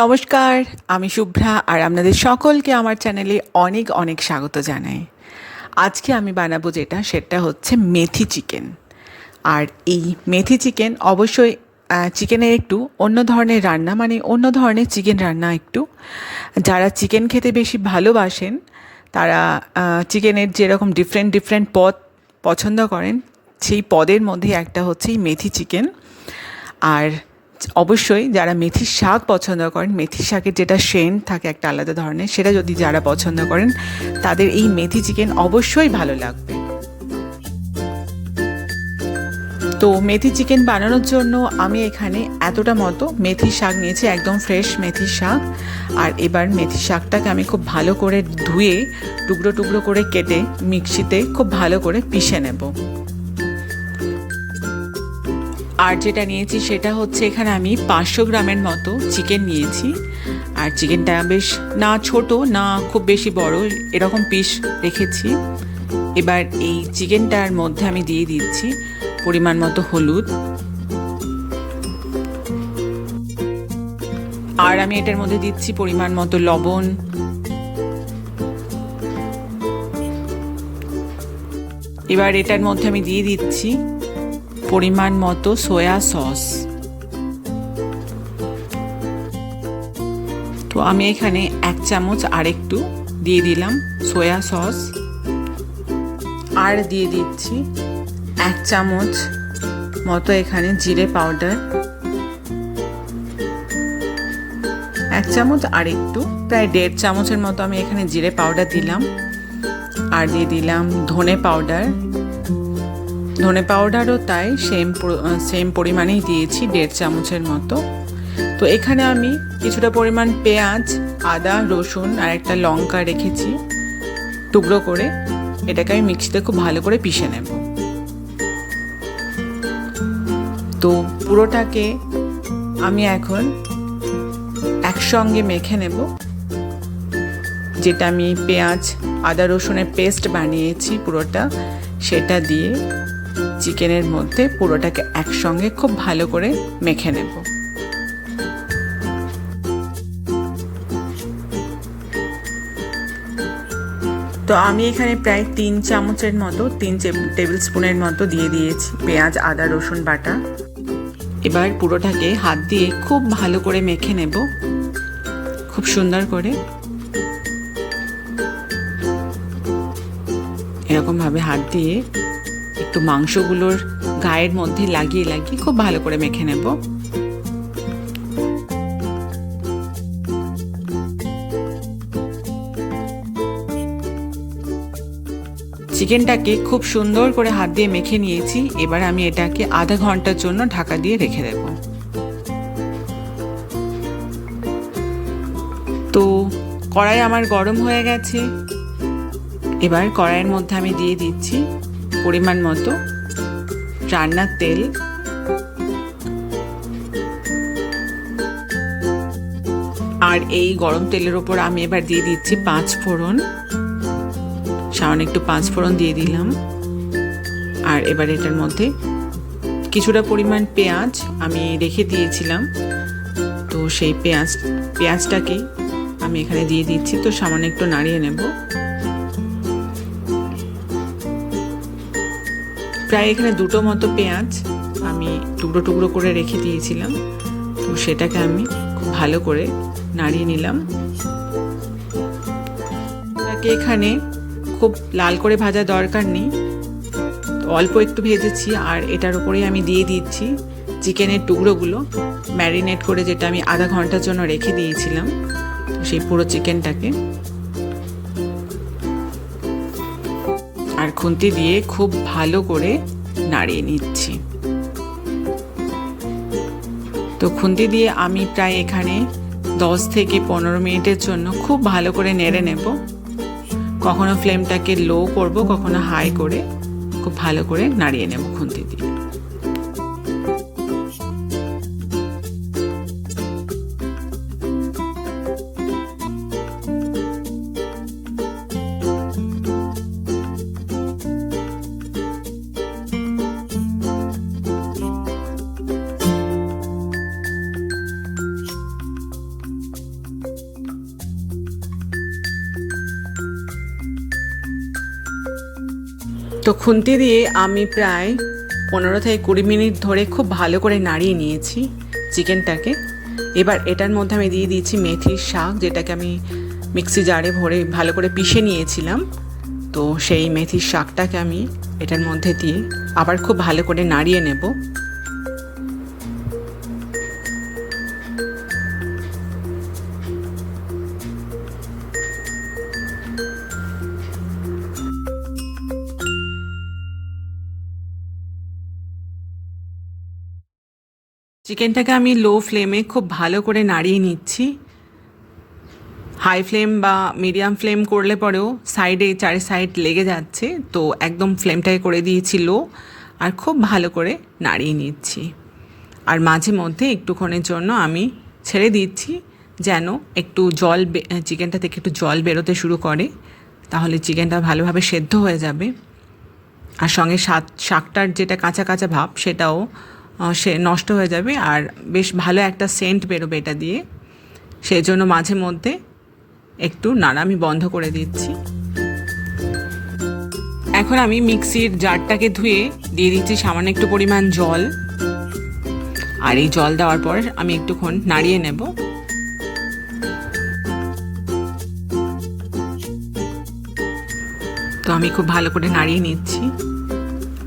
নমস্কার, আমি শুভ্রা আর আপনাদের সকলকে আমার চ্যানেলে অনেক অনেক স্বাগত জানাই। আজকে আমি বানাবো যেটা, সেটা হচ্ছে মেথি চিকেন। আর এই মেথি চিকেন অবশ্যই চিকেনের একটু অন্য ধরনের রান্না মানে অন্য ধরনের চিকেন রান্না একটু। যারা চিকেন খেতে বেশি ভালোবাসেন, তারা চিকেনের যেরকম ডিফারেন্ট ডিফারেন্ট পদ পছন্দ করেন, সেই পদের মধ্যে একটা হচ্ছে মেথি চিকেন। আর অবশ্যই যারা মেথির শাক পছন্দ করেন, মেথির শাকের যেটা সেন্ট থাকে একটা আলাদা ধরনের, সেটা যদি যারা পছন্দ করেন, তাদের এই মেথি চিকেন অবশ্যই ভালো লাগবে। তো মেথি চিকেন বানানোর জন্য আমি এখানে এতটা মতো মেথি শাক নিয়েছি, একদম ফ্রেশ মেথির শাক। আর এবার মেথির শাকটাকে আমি খুব ভালো করে ধুয়ে, টুকরো টুকরো করে কেটে মিক্সিতে খুব ভালো করে পিষে নেব। আর যেটা নিয়েছি সেটা হচ্ছে এখানে আমি পাঁচশো গ্রামের মতো চিকেন নিয়েছি। আর চিকেনটা বেশ না ছোট, না খুব বেশি বড়, এরকম পিস রেখেছি। এবার এই চিকেনটার মধ্যে আমি দিয়ে দিচ্ছি পরিমাণ মতো হলুদ। আর আমি এটার মধ্যে দিচ্ছি পরিমাণ মতো লবণ। এবার এটার মধ্যে আমি দিয়ে দিচ্ছি পরিমাণ মতো সয়া সস তো আমি এখানে এক চামচ আরেকটু দিয়ে দিলাম সয়া সস আর দিয়ে দিচ্ছি এক চামচ মতো এখানে জিরে পাউডার এক চামচ আর একটু প্রায় দেড় চামচের মতো আমি এখানে জিরে পাউডার দিলাম। আর দিয়ে দিলাম ধনে পাউডার ধনে পাউডারও তাই সেম সেম পরিমাণেই দিয়েছি, দেড় চামচের মতো। তো এখানে আমি কিছুটা পরিমাণ পেঁয়াজ, আদা, রসুন আর একটা লঙ্কা রেখেছি, টুকরো করে। এটাকে আমি মিক্সিতে খুব ভালো করে পিষে নেব। তো পুরোটাকে আমি এখন একসঙ্গে মেখে নেব, যেটা আমি পেঁয়াজ, আদা, রসুনের পেস্ট বানিয়েছি পুরোটা, সেটা দিয়ে। চিকেনের মধ্যে পুরোটাকে একসঙ্গে খুব ভালো করে মেখে নেব। তো আমি এখানে প্রায় তিন চামচের মতো, তিন টেবিল স্পুনের মতো দিয়ে দিয়েছি পেঁয়াজ, আদা, রসুন, বাটা। এবার পুরোটাকে হাত দিয়ে খুব ভালো করে মেখে নেব। খুব সুন্দর করে। এরকমভাবে হাত দিয়ে একটু মাংসগুলোর গায়ের মধ্যে লাগিয়ে লাগিয়ে খুব ভালো করে মেখে নেব। চিকেনটাকে খুব সুন্দর করে হাত দিয়ে মেখে নিয়েছি। এবার আমি এটাকে আধা ঘণ্টার জন্য ঢাকা দিয়ে রেখে দেব। তো কড়াই আমার গরম হয়ে গেছে। এবার কড়াইয়ের মধ্যে আমি দিয়ে দিচ্ছি পরিমাণ মতো রান্নার তেল। আর এই গরম তেলের ওপর আমি এবার দিয়ে দিচ্ছি পাঁচ ফোড়ন। সামান্য একটু পাঁচ ফোড়ন দিয়ে দিলাম। আর এবার এটার মধ্যে কিছুটা পরিমাণ পেঁয়াজ আমি রেখে দিয়েছিলাম। তো সেই পেঁয়াজ, পেঁয়াজটাকে আমি এখানে দিয়ে দিচ্ছি। তো সামান্য একটু নাড়িয়ে নেব। প্রায় এখানে দুটো মতো পেঁয়াজ আমি টুকরো টুকরো করে রেখে দিয়েছিলাম। তো সেটাকে আমি খুব ভালো করে নাড়িয়ে নিলাম। এখানে খুব লাল করে ভাজা দরকার নেই। অল্প একটু ভেজেছি আর এটার উপরেই আমি দিয়ে দিচ্ছি চিকেনের টুকরোগুলো। ম্যারিনেট করে যেটা আমি আধা ঘণ্টার জন্য রেখে দিয়েছিলাম। সেই পুরো চিকেনটাকে। আর খুন্তি দিয়ে খুব ভালো করে নাড়িয়ে নিচ্ছি। তো খুন্তি দিয়ে আমি প্রায় এখানে দশ থেকে পনেরো মিনিটের জন্য খুব ভালো করে নেড়ে নেব। কখনো ফ্লেমটাকে লো করব, কখনো হাই করে খুব ভালো করে নাড়িয়ে নেব খুন্তি দিয়ে। তো খুন্তি দিয়ে আমি প্রায় পনেরো থেকে কুড়ি মিনিট ধরে খুব ভালো করে নাড়িয়ে নিয়েছি চিকেনটাকে। এবার এটার মধ্যে আমি দিয়ে দিয়েছি মেথির শাক, যেটাকে আমি মিক্সি জারে ভরে ভালো করে পিষে নিয়েছিলাম। তো সেই মেথির শাকটাকে আমি এটার মধ্যে দিয়ে আবার খুব ভালো করে নাড়িয়ে নেব। চিকেনটাকে আমি লো ফ্লেমে খুব ভালো করে নাড়িয়ে নিচ্ছি। হাই ফ্লেম বা মিডিয়াম ফ্লেম করলে পরেও সাইডে চারি সাইড লেগে যাচ্ছে, তো একদম ফ্লেমটাকে করে দিয়েছি লো আর খুব ভালো করে নাড়িয়ে নিচ্ছি। আর মাঝে মধ্যে একটুক্ষণের জন্য আমি ছেড়ে দিচ্ছি, যেন একটু জল চিকেনটা থেকে একটু জল বেরোতে শুরু করে, তাহলে চিকেনটা ভালোভাবে সেদ্ধ হয়ে যাবে। আর সঙ্গে শাক শাকটার যেটা কাঁচা কাঁচা ভাব, সেটাও সে নষ্ট হয়ে যাবে আর বেশ ভালো একটা সেন্ট বেরোবে এটা দিয়ে। সেই জন্য মাঝে মধ্যে একটু নাড়া আমি বন্ধ করে দিচ্ছি। এখন আমি মিক্সির জারটাকে ধুয়ে দিয়ে দিচ্ছি সামান্য একটু পরিমাণ জল। আর এই জল দেওয়ার পর আমি একটুক্ষণ নাড়িয়ে নেব। তো আমি খুব ভালো করে নাড়িয়ে নিচ্ছি।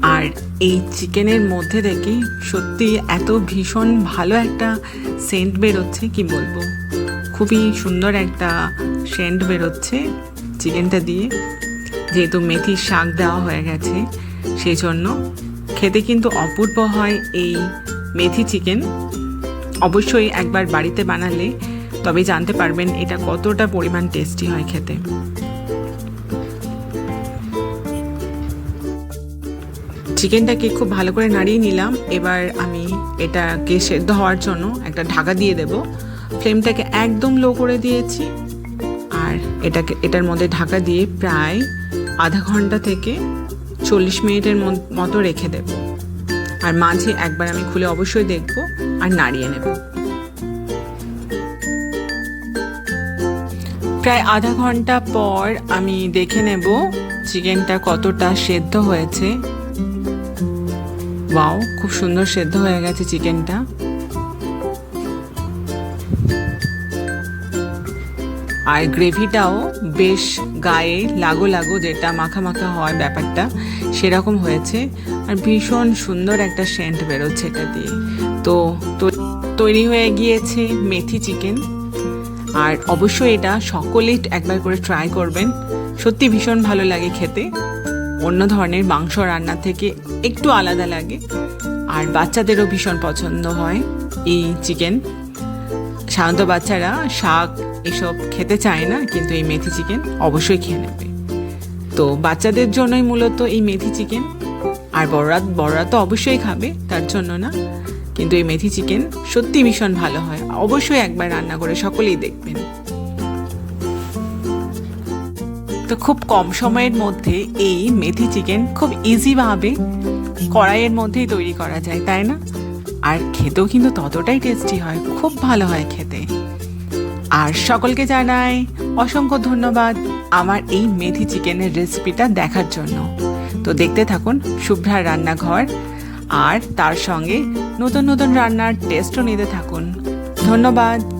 আর এই চিকেনের মধ্যে থেকে সত্যি এত ভীষণ ভালো একটা সেন্ট বেরোচ্ছে, কি বলব? খুবই সুন্দর একটা সেন্ট বেরোচ্ছে চিকেনটা দিয়ে। যেহেতু মেথির শাক দেওয়া হয়ে গেছে সেই জন্য খেতে কিন্তু অপূর্ব হয় এই মেথি চিকেন। অবশ্যই একবার বাড়িতে বানালে তবে জানতে পারবেন এটা কতটা পরিমাণ টেস্টি হয় খেতে। চিকেনটাকে খুব ভালো করে নাড়িয়ে নিলাম। এবার আমি এটাকে সেদ্ধ হওয়ার জন্য একটা ঢাকা দিয়ে দেব। ফ্লেমটাকে একদম লো করে দিয়েছি। আর এটাকে, এটার মধ্যে ঢাকা দিয়ে প্রায় আধা ঘণ্টা থেকে চল্লিশ মিনিটের মতো রেখে দেব। আর মাঝে একবার আমি খুলে অবশ্যই দেখব আর নাড়িয়ে নেব। প্রায় আধা ঘণ্টা পর আমি দেখে নেব চিকেনটা কতটা সেদ্ধ হয়েছে। ওয়াও খুব সুন্দর সেদ্ধ হয়ে গেছে চিকেনটা। আর গ্রেভিটাও বেশ গায়ে লাগো লাগো যেটা মাখা মাখা হয় ব্যাপারটা, সেরকম হয়েছে। আর ভীষণ সুন্দর একটা সেন্ট বেরোচ্ছে এটা দিয়ে। তো তৈরি হয়ে গিয়েছে মেথি চিকেন। আর অবশ্যই এটা সকলেই একবার করে ট্রাই করবেন। সত্যি ভীষণ ভালো লাগে খেতে। অন্য ধরনের মাংস রান্না থেকে একটু আলাদা লাগে। আর বাচ্চাদেরও ভীষণ পছন্দ হয় এই চিকেন সাধারণত বাচ্চারা শাক এসব খেতে চায় না, কিন্তু এই মেথি চিকেন অবশ্যই খেয়ে নেবে। তো বাচ্চাদের জন্যই মূলত এই মেথি চিকেন আর বড়রা বড়রা তো অবশ্যই খাবে, তার জন্য না। কিন্তু এই মেথি চিকেন সত্যি ভীষণ ভালো হয়। অবশ্যই একবার রান্না করে সকলেই দেখবেন। তো খুব কম সময়ের মধ্যে এই মেথি চিকেন খুব ইজিভাবে কড়াইয়ের মধ্যেই তৈরি করা যায়, তাই না? আর খেতেও কিন্তু ততটাই টেস্টি হয়, খুব ভালো হয় খেতে। আর সকলকে জানাই অসংখ্য ধন্যবাদ আমার এই মেথি চিকেনের রেসিপিটা দেখার জন্য। তো দেখতে থাকুন শুভ্রার রান্নাঘর, আর তার সঙ্গে নতুন নতুন রান্নার টেস্টও নিতে থাকুন। ধন্যবাদ।